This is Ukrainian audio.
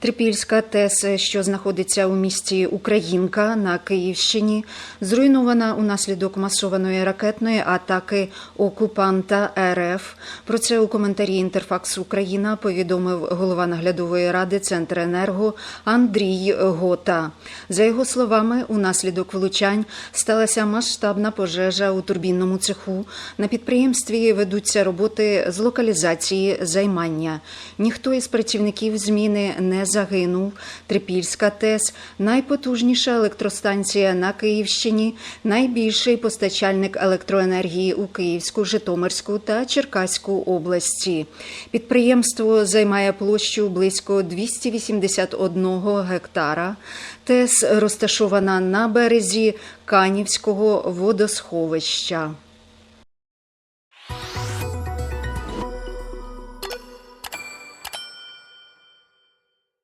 Трипільська ТЕС, що знаходиться у місті Українка на Київщині, зруйнована унаслідок масованої ракетної атаки окупанта РФ. Про це у коментарі Інтерфакс Україна повідомив голова наглядової ради Центренерго Андрій Гота. За його словами, унаслідок влучань сталася масштабна пожежа у турбінному цеху. На підприємстві ведуться роботи з локалізації займання. Ніхто із працівників зміни не загинув. Трипільська ТЕС найпотужніша електростанція на Київщині, найбільший постачальник електроенергії у Київську, Житомирську та Черкаську області. Підприємство займає площу близько 281 гектара. ТЕС розташована на березі Канівського водосховища.